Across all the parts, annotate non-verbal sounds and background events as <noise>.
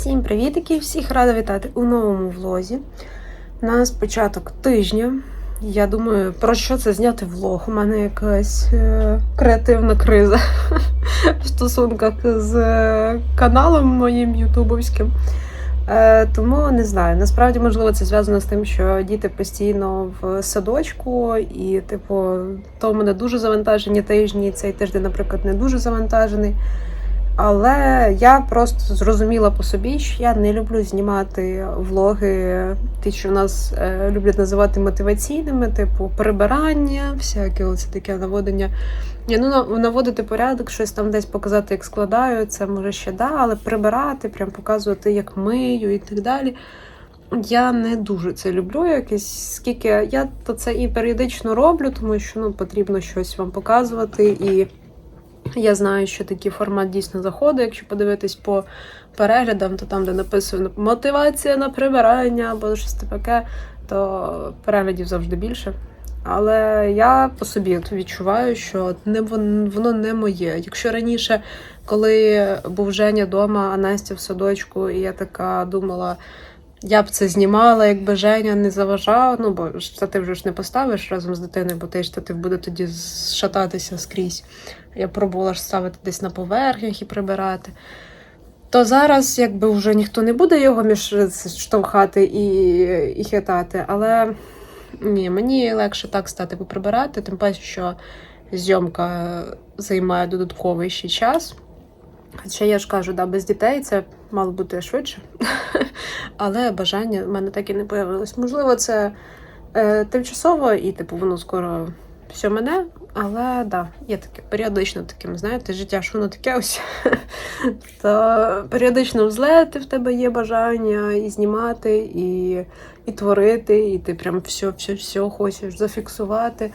Всім привітики! Всіх рада вітати у новому влозі. У нас початок тижня. Я думаю, про що це зняти влог. У мене якась е, креативна криза <laughs> в стосунках з е, каналом моїм ютубовським. Е, тому не знаю. Насправді, можливо, це зв'язано з тим, що діти постійно в садочку, і, типу, то мене дуже завантажені тижні. Цей тиждень, наприклад, не дуже завантажений. Але я просто зрозуміла по собі, що я не люблю знімати влоги, ті, що нас е, люблять називати мотиваційними, типу прибирання, всяке оце таке наводення. Ні, ну наводити порядок, щось там десь показати, як складаю, це може ще да, але прибирати, прям показувати, як мию і так далі. Я не дуже це люблю. Якось скільки я то це і періодично роблю, тому що ну потрібно щось вам показувати і. Я знаю, що такий формат дійсно заходить. Якщо подивитись по переглядам, то там, де написано мотивація на прибирання або щось таке, то переглядів завжди більше. Але я по собі відчуваю, що не воно не моє. Якщо раніше, коли був Женя вдома, а Настя в садочку, і я така думала, я б це знімала, якби Женя не заважав. Ну, бо штатив вже ж не поставиш разом з дитиною, бо той штатив буде тоді шататися скрізь. Я пробувала ж ставити десь на поверхнях і прибирати. То зараз, якби вже ніхто не буде його між штовхати і, і хитати, але ні, мені легше так стати поприбирати, тим паче, що зйомка займає додатковий ще час. Хоча я ж кажу, да, без дітей це мало бути швидше. <laughs> Але бажання в мене так і не появилось. Можливо, це е, тимчасово і, типу, воно скоро все мене, але да, є таке періодично таким, знаєте, життя, що воно таке ось. <laughs> То періодично взлети в тебе є бажання і знімати, і, і творити, і ти прям все, все, все хочеш зафіксувати.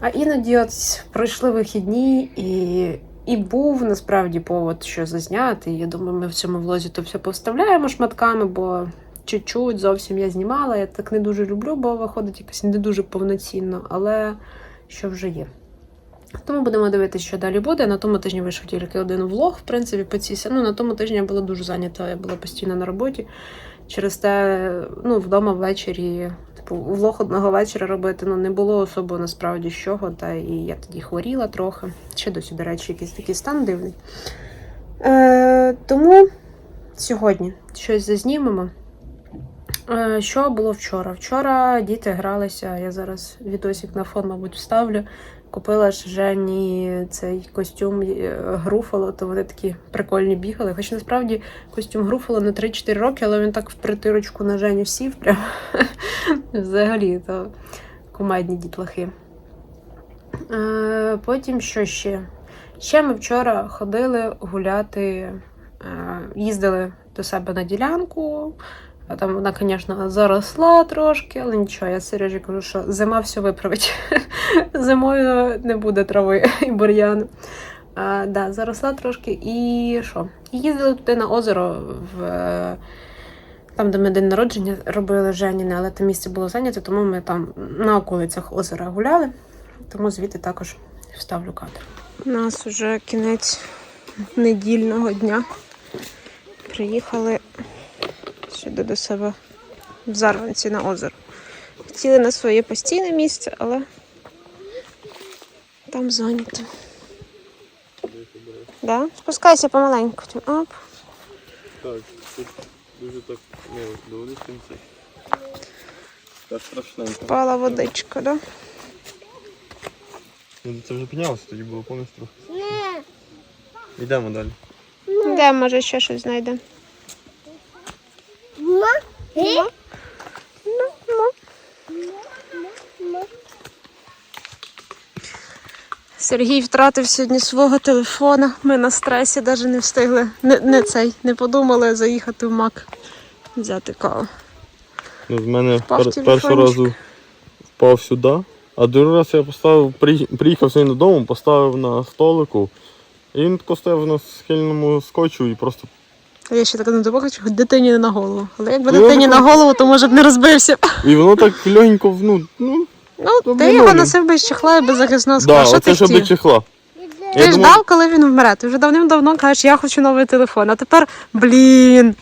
А іноді от пройшли вихідні і. І був насправді повод, що зазняти. Я думаю, ми в цьому влозі то все повставляємо шматками, бо чуть-чуть зовсім я знімала. Я так не дуже люблю, бо виходить якось не дуже повноцінно, але що вже є. Тому будемо дивитися, що далі буде. На тому тижні вийшов тільки один влог, в принципі, по цій Ну, на тому тижні я була дуже зайнята, я була постійно на роботі. Через те, ну, вдома ввечері, типу, влог одного вечора робити ну, не було особо насправді чого. Та і я тоді хворіла трохи. Ще досі, до речі, якийсь такий стан дивний. Е, тому сьогодні щось зазнімемо. Е, Що було вчора? Вчора діти гралися. Я зараз відосик на фон, мабуть, вставлю. Купила ж Жені цей костюм е, Груфало, то вони такі прикольні бігали. Хоч насправді костюм Груфало на 3-4 роки, але він так в притирочку на Женю сів. Прям <laughs> взагалі то кумедні дітлахи. Е, Потім що ще? Ще ми вчора ходили гуляти, е, їздили до себе на ділянку. А там вона, звісно, заросла трошки, але нічого, я Сережі кажу, що зима все виправить. <laughs> Зимою не буде трави і бур'яну. А, да, заросла трошки і що? Їздили туди на озеро, в, там, де ми день народження робили Женіни, але те місце було зайняте, тому ми там на околицях озера гуляли. Тому звідти також вставлю кадр. У нас вже кінець недільного дня. Приїхали сюди до себе в Зарванці на озеро. Хотіли на своє постійне місце, але там зайнято. Да? Спускайся помаленьку. Оп. Так, тут дуже так, ну, доволі в кінці. Так страшненько. Впала водичка, да? Ну, Це вже піднялося, тоді було повністю. Йдемо далі. Де, може, ще щось знайдемо? Сергій втратив сьогодні свого телефона. Ми на стресі навіть не встигли. Не, не цей, не подумали заїхати в мак. Взяти каву. Ну, з мене пер, першого разу впав сюди, а другий раз я поставив, приї- приїхав сьогодні додому, поставив на столику. І він тако стояв на схильному скотчу і просто. Я ще так не думала, що хоч дитині не на голову. Але якби Ну, дитині на ну, голову, то може б не розбився. І воно так легенько, ну, ну, Ну, Ну, ти його носив без чехла і без захисного да, скла. Що ти хотів? до чехла. Ти Я думав- ждав, коли він вмре. Ти вже давним-давно кажеш, я хочу новий телефон. А тепер, блін.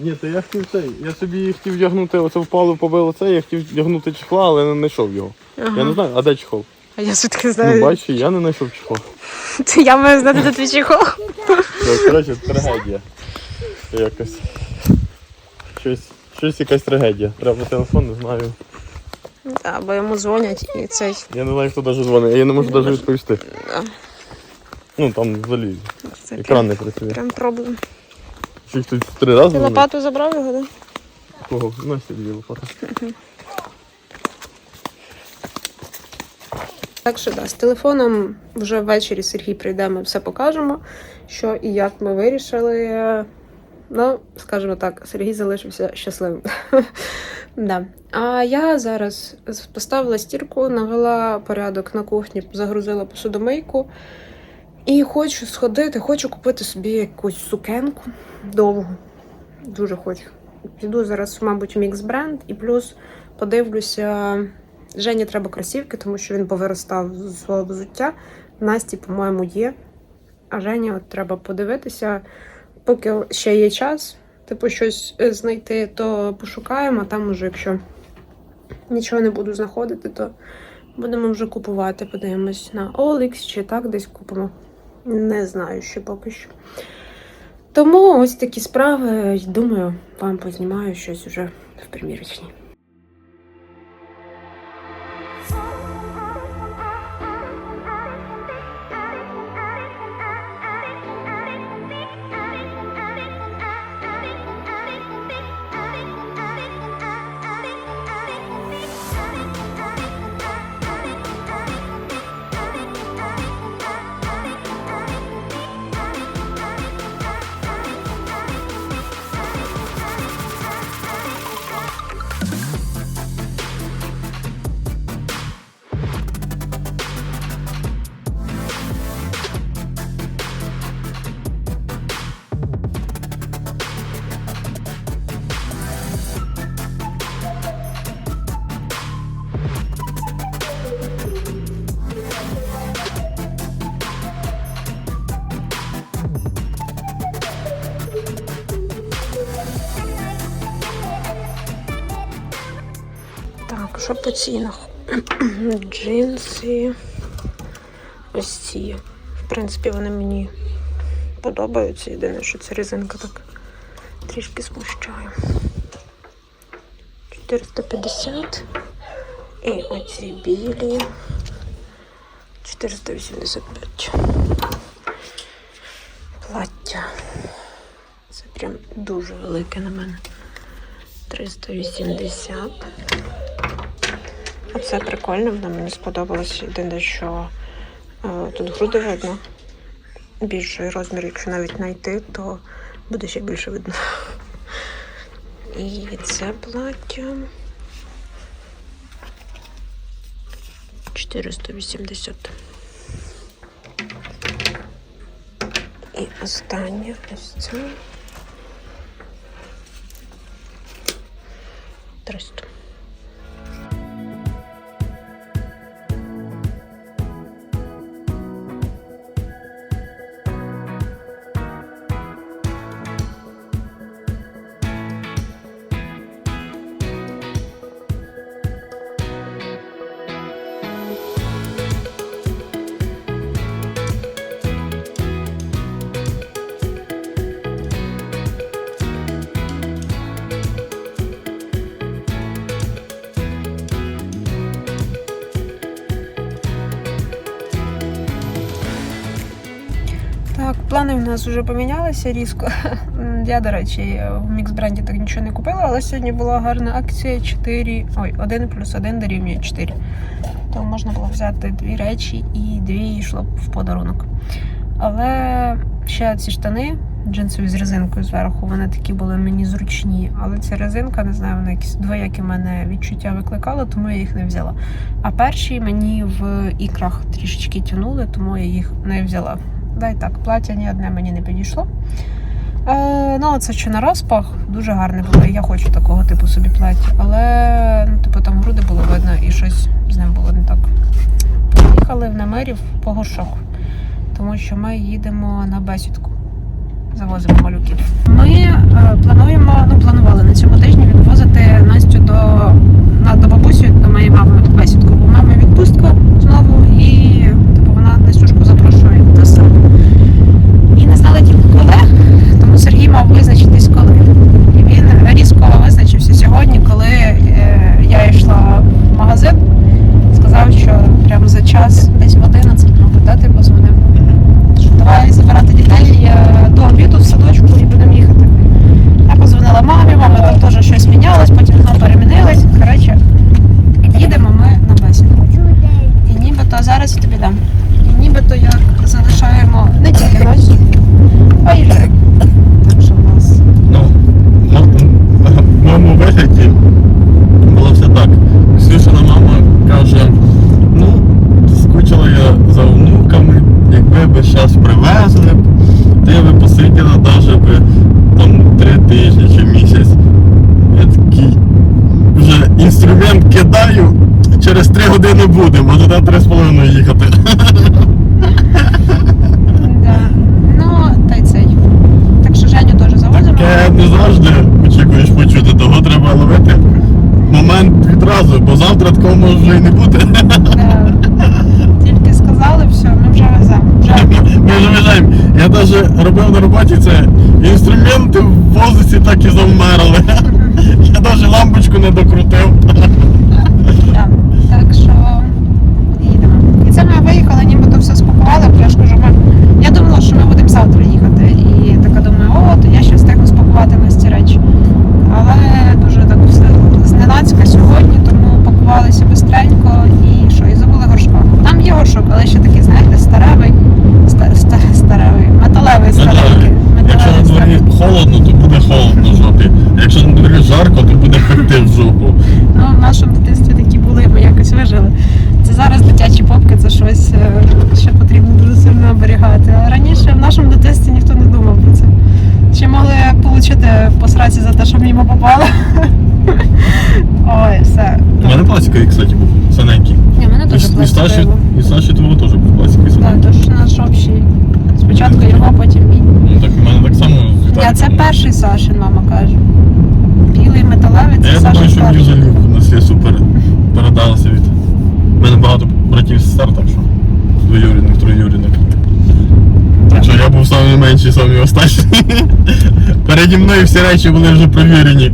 Ні, то я хотів цей. Я собі хотів вдягнути, оце впало, побило це, я хотів вдягнути чехла, але не знайшов його. Я не знаю, а де чехол? А я звідки Ну, знаю. бачиш, я не знайшов чехол. <laughs> Я маю знати, де твій чехол. Так, коротше, трагедія. Якось. Щось, щось якась трагедія. Треба телефон, не знаю. Так, бо йому дзвонять і цей. Я не знаю, хто навіть дзвонить, я не можу навіть відповісти. Да, Ну там взагалі це екран не працює. прям проблем. Щось тут три рази. Ти дзвонить. лопату забрав його, так? Кого? Настя дві лопати. Так що да, з телефоном вже ввечері Сергій прийде, ми все покажемо, що і як ми вирішили. Ну, скажімо так, Сергій залишився щасливим. <laughs> да. А я зараз поставила стірку, навела порядок на кухні, загрузила посудомийку. І хочу сходити, хочу купити собі якусь сукенку довгу. Дуже хочу. Піду зараз, мабуть, мікс бренд і плюс подивлюся. Жені треба кросівки, тому що він повиростав з свого взуття. Насті, по-моєму, є. А Жені от треба подивитися, поки ще є час, типу, щось е, знайти, то пошукаємо. А там уже, якщо нічого не буду знаходити, то будемо вже купувати. Подивимось на OLX чи так десь купимо. Не знаю ще поки що. Тому ось такі справи. Думаю, вам познімаю щось уже в примірочній. По цінах? <clears throat> Джинси. Ось ці. В принципі, вони мені подобаються. Єдине, що ця резинка так трішки смущає. 450. І оці білі. 485. Плаття. Це прям дуже велике на мене. 380. Оце прикольно, воно мені сподобалось. Єдине, що е, тут груди видно. Більший розмір, якщо навіть знайти, то буде ще більше видно. І це плаття. 480. І останнє ось це. 300. Плани в нас вже помінялися різко. <laughs> Я, до речі, в мікс бренді так нічого не купила, але сьогодні була гарна акція 4. Ой, 1 плюс 1 дорівнює 4. То можна було взяти дві речі і дві йшло в подарунок. Але ще ці штани джинсові з резинкою зверху, вони такі були мені зручні. Але ця резинка, не знаю, вона якісь двоякі мене відчуття викликала, тому я їх не взяла. А перші мені в ікрах трішечки тянули, тому я їх не взяла. Дай так, плаття ні одне мені не підійшло. Е, ну, це ще на розпах, дуже гарне було. Я хочу такого типу собі плаття. Але ну, типу, там груди було видно і щось з ним було не так. Поїхали в намерів по горшок. тому що ми їдемо на бесідку. Завозимо малюків. Ми е, плануємо, ну планували на цьому тижні відвозити Настю до, на, до бабусі, до моєї мами в бесідку. У мами відпустка знову, і типу, вона Настюшку запрошує до себе. І не знали тільки коли, тому Сергій мав визначитись коли. І він різко визначився сьогодні, коли е, я йшла в магазин. Сказав, що прямо за час, десь в 11, мабуть, да, ти позвонив. Що давай забирати дітей е, до обіду в садочку і будемо їхати. Я позвонила мамі, мама там теж щось мінялось, потім знову перемінилось. Коротше, їдемо ми на бесіду. І нібито зараз я тобі дам. І нібито як залишаємо не тільки Настю, а й Жек. Так що в нас Ну, в моєму вигляді було все так. Ксюшина мама каже, ну, скучила я за внуками, якби би зараз привезли б, ти би посиділа навіть би там три тижні чи місяць. Я такий вже інструмент кидаю, через три години будемо, а туди три з половиною їхати. да. ну та й цей. Так що Женю теж завозимо. Таке не завжди очікуєш почути, того треба ловити момент відразу, бо завтра такого може вже і не бути. Да. Тільки сказали, все, ми вже веземо. Вже Ми вже веземо. Я навіть робив на роботі це інструменти в воздусі так і завмерли. Я навіть лампочку не докрутив. Да. Так що їдемо. І це ми виїхали, нібито все спакували, бо я ж кажу, ми... я думала, що ми будемо завтра їхати. І така думаю, о, то я ще встигну спакувати на ці речі. Але дуже так все зненацька сьогодні, тому пакувалися бистренько і що, і забули горшка. Там є горшок, але ще такий, знаєте, старевий, ста, ста, старевий, металевий старенький. Якщо на Металевий дворі старенький. холодно, то буде холодно в жопі. А Якщо на дворі жарко, то буде пекти в жопу. Ну, в нашому дитинстві такі були, ми якось вижили. Це зараз дитячі попки, це щось, е, що потрібно дуже сильно оберігати. А раніше в нашому дитинстві ніхто не думав про це. Ще могли отримати по сраці за те, що мимо попало. <laughs> Ой, все. У мене пластиковий, кстати, був саненький. Ні, в мене теж і пластиковий і Саші того теж був пластиковий Так, саненький. тож наш общий. Спочатку його, потім мій. Ну так у мене так само Ні, це перший Сашин, мама каже. Білий металевий, це Я думаю, Сашин що мені перший. взагалі на свісу пер... передалося від. У мене багато братів і сестер, так що двоюрідних, троюрідних. Так що я був самий менший, самий останній. <laughs> Переді мною всі речі були вже провірені.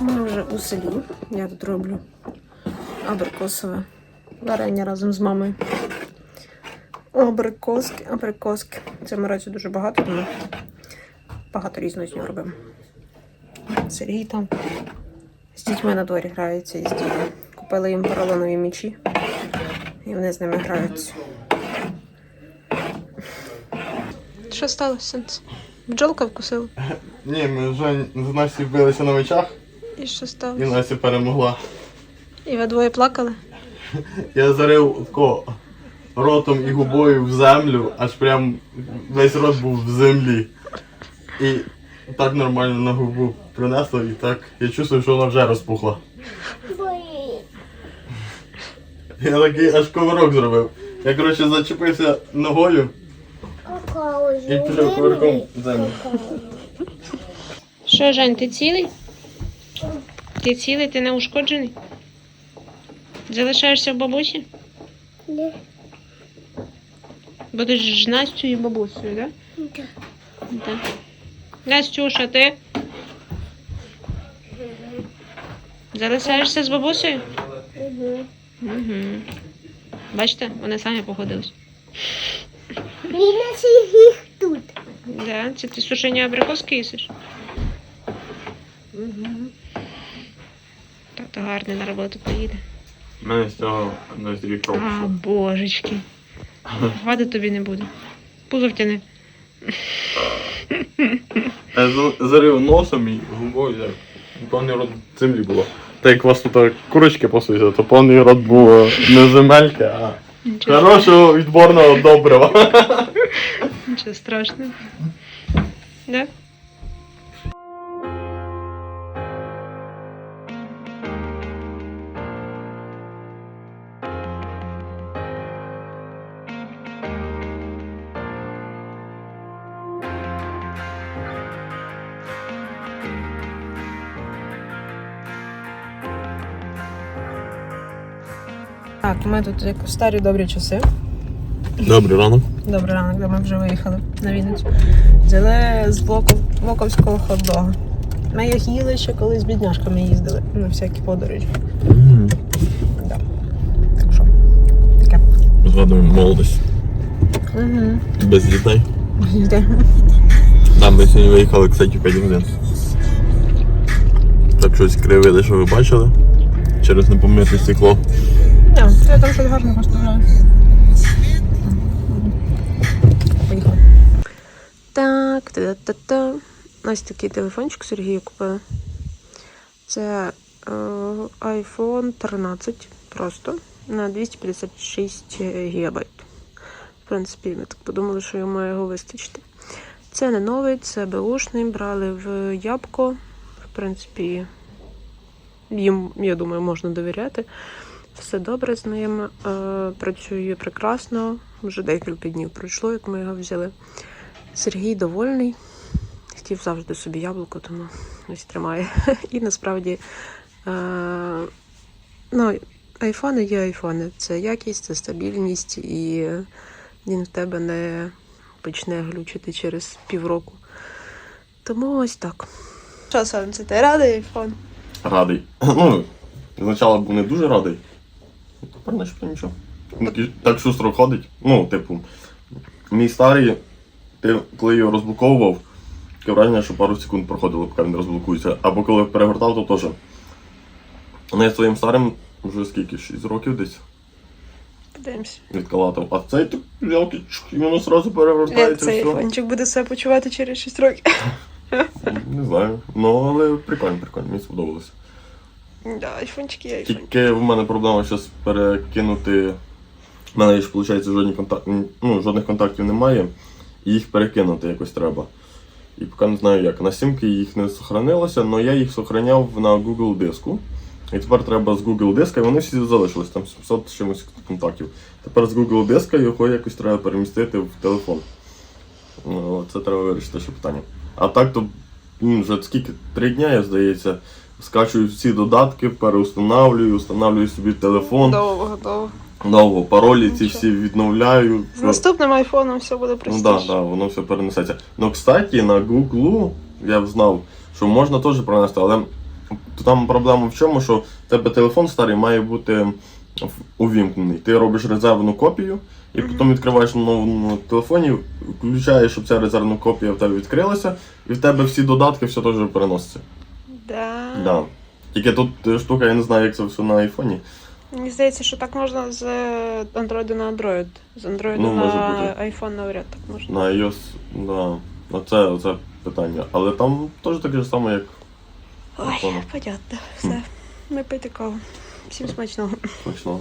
Ми вже у селі. Я тут роблю абрикосове варення разом з мамою. Абрикоски, абрикоски. Це разі дуже багато, тому багато різного з нього робимо. Сергій там з дітьми на дворі граються із дітьми. Купили їм поролонові м'ячі, і вони з ними граються. Що сталося, Бджолка вкусила? Ні, ми вже з Насті билися на мечах І що сталося? і? Настя перемогла. І ви двоє плакали? Я зарив тако ротом і губою в землю, аж прям весь рот був в землі. І так нормально на губу принесло, і так я чувствую, що вона вже розпухла. Я такий аж ковирок зробив. Я коротше зачепився ногою і пішов ковирком в землю. Що, Жень, ти цілий? Ти цілий, ти не ушкоджений? Залишаєшся в бабусі? Ні. Будеш з Настю і бабусею, так? Да? Так. Настюша, ти? Залишаєшся з бабусею? Угу. Бачите, вони самі погодились. Він їх тут. Да, це ти сушені абрикоски їсиш? Угу. Тато гарний на роботу поїде. У мене з цього на кров. А, божечки. Вади тобі не буде. Пузо втяни. Я зарив носом і губою. Повний рот землі було. Так як у вас тут курочки пасуються, то повний рот було не земельки, а хорошого відборного добрива. Нічого страшного. Да? Ми тут як в старі добрі часи. Добрий ранок. Добрий ранок, де ми вже виїхали на Вінницю. Взяли з Воков, Воковського хот-дога. Ми їх їли ще коли з бідняшками їздили на всякі подорожі. Да. Так що, таке. Згадуємо молодість. Угу. Без дітей. Там ми сьогодні виїхали, кстати, 5 годин. Так щось кривили, що ви бачили. Через непомите стекло. Я там щось гарно поставляю. Поїхали. Так, та-та-та. Ось такий телефончик Сергію купили. Це е, iPhone 13 просто на 256 гігабайт. В принципі, ми так подумали, що йому має його вистачити. Це не новий, це беушний. Брали в Ябко. В принципі, їм, я думаю, можна довіряти. Все добре з ним. Е, працює прекрасно. Вже декілька днів пройшло, як ми його взяли. Сергій довольний. Хотів завжди собі яблуко, тому ось тримає. <laughs> І насправді, е, ну, айфони є айфони. Це якість, це стабільність, і він в тебе не почне глючити через півроку. Тому ось так. Що, сонце, ти радий айфон? Радий. <clears throat> Ну, спочатку був не дуже радий. Тепер начебто нічого. Так шустро ходить. Ну, типу, мій старий, ти коли його розблоковував, таке враження, що пару секунд проходило, поки він розблокується. Або коли перегортав, то теж. Ну, я своїм старим вже скільки, 6 років десь Подивимось. відкалатав. А цей так взяв, і воно одразу перевертається. Цей все. айфончик буде себе почувати через 6 років. Не знаю. Ну, але прикольно, прикольно, мені сподобалося. Да, айфончик є айфон. Тільки в мене проблема зараз перекинути. У мене ж, виходить, жодні контак... ну, жодних контактів немає, і їх перекинути якось треба. І поки не знаю як. На сімки їх не сохранилося, але я їх сохраняв на Google диску. І тепер треба з Google диска, і вони всі залишились, там 700 з чимось контактів. Тепер з Google диска його якось треба перемістити в телефон. Ну, Це треба вирішити ще питання. А так то вже скільки? Три дня, я здається, скачую всі додатки, переустанавлюю, встановлюю собі телефон. Довго, довго. Довго паролі ці Нічого. всі відновляю. З наступним айфоном все буде Ну простіше. так, да, да, воно все перенесеться. Ну, кстати, на Google я б знав, що можна теж пронести, але там проблема в чому, що в тебе телефон старий має бути в- увімкнений. Ти робиш резервну копію, і потім відкриваєш на новому телефоні, включаєш, щоб ця резервна копія в тебе відкрилася, і в тебе всі додатки все теж переноситься. Да. Да. Тільки тут е, штука, я не знаю, як це все на айфоні. Мені здається, що так можна з Android на Android. З Android Ну, на iPhone навряд так можна. На iOS, да. Оце, оце питання. Але там теж таке ж саме, як Ой, iPhone. понятно. Все. Ми пити каву. Всім смачного. Смачно.